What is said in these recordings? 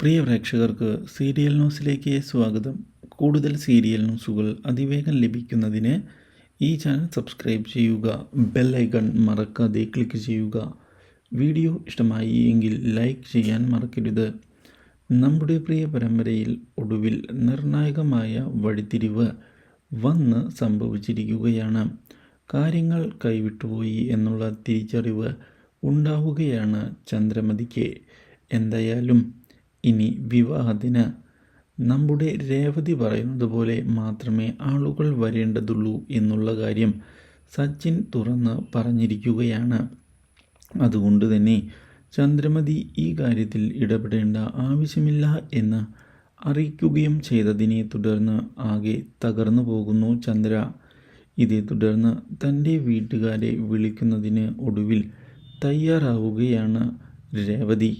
പ്രിയ പ്രേക്ഷകർക്ക് സീരിയൽ ന്യൂസിലേക്ക് സ്വാഗതം. കൂടുതൽ സീരിയൽ ന്യൂസുകൾ അതിവേഗം ലഭിക്കുന്നതിന് ഈ ചാനൽ സബ്സ്ക്രൈബ് ചെയ്യുക ബെൽ ഐക്കൺ മറക്കാതെ ക്ലിക്ക് ചെയ്യുക. വീഡിയോ ഇഷ്ടമായി എങ്കിൽ ലൈക്ക് ചെയ്യാൻ മറക്കരുത്. നമ്മുടെ പ്രിയ പരമ്പരയിൽ ഒടുവിൽ നിർണായകമായ വഴിത്തിരിവ് വന്ന് സംഭവിച്ചിരിക്കുകയാണ്. കാര്യങ്ങൾ കൈവിട്ടുപോയി എന്നുള്ള തിരിച്ചറിവ് ഉണ്ടാവുകയാണ് ചന്ദ്രമതിക്ക്. എന്തായാലും ഇനി വിവാഹത്തിന് നമ്മുടെ രേവതി പറയുന്നത് പോലെ മാത്രമേ ആളുകൾ വരേണ്ടതുള്ളൂ എന്നുള്ള കാര്യം സച്ചിൻ തുറന്ന് പറഞ്ഞിരിക്കുകയാണ്. അതുകൊണ്ട് തന്നെ ചന്ദ്രമതി ഈ കാര്യത്തിൽ ഇടപെടേണ്ട ആവശ്യമില്ല എന്ന് അറിയിക്കുകയും ചെയ്തതിനെ തുടർന്ന് ആകെ തകർന്നു പോകുന്നു ചന്ദ്ര. ഇതേ തുടർന്ന് തന്റെ വീട്ടുകാരെ വിളിക്കുന്നതിന് ഒടുവിൽ തയ്യാറാവുകയാണ് രേവതി.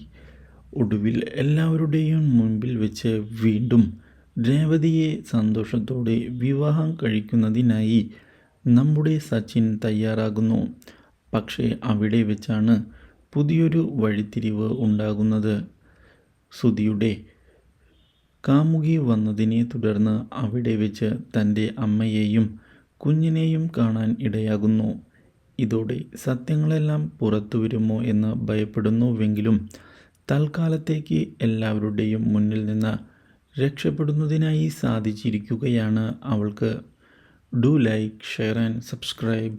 ഒടുവിൽ എല്ലാവരുടെയും മുൻപിൽ വെച്ച് വീണ്ടും രേവതിയെ സന്തോഷത്തോടെ വിവാഹം കഴിക്കുന്നതിനായി നമ്മുടെ സച്ചിൻ തയ്യാറാകുന്നു. പക്ഷേ അവിടെ വെച്ചാണ് പുതിയൊരു വഴിത്തിരിവ് ഉണ്ടാകുന്നത്. സുധിയുടെ കാമുകി വന്നതിനെ തുടർന്ന് അവിടെ വെച്ച് തന്റെ അമ്മയെയും കുഞ്ഞിനെയും കാണാൻ ഇടയാകുന്നു. ഇതോടെ സത്യങ്ങളെല്ലാം പുറത്തു വരുമോ എന്ന് ഭയപ്പെടുന്നുവെങ്കിലും തൽക്കാലത്തേക്ക് എല്ലാവരുടെയും മുന്നിൽ നിന്ന് രക്ഷപ്പെടുന്നതിനായി സാധിച്ചിരിക്കുകയാണ് അവൾക്ക്. Do like share and subscribe.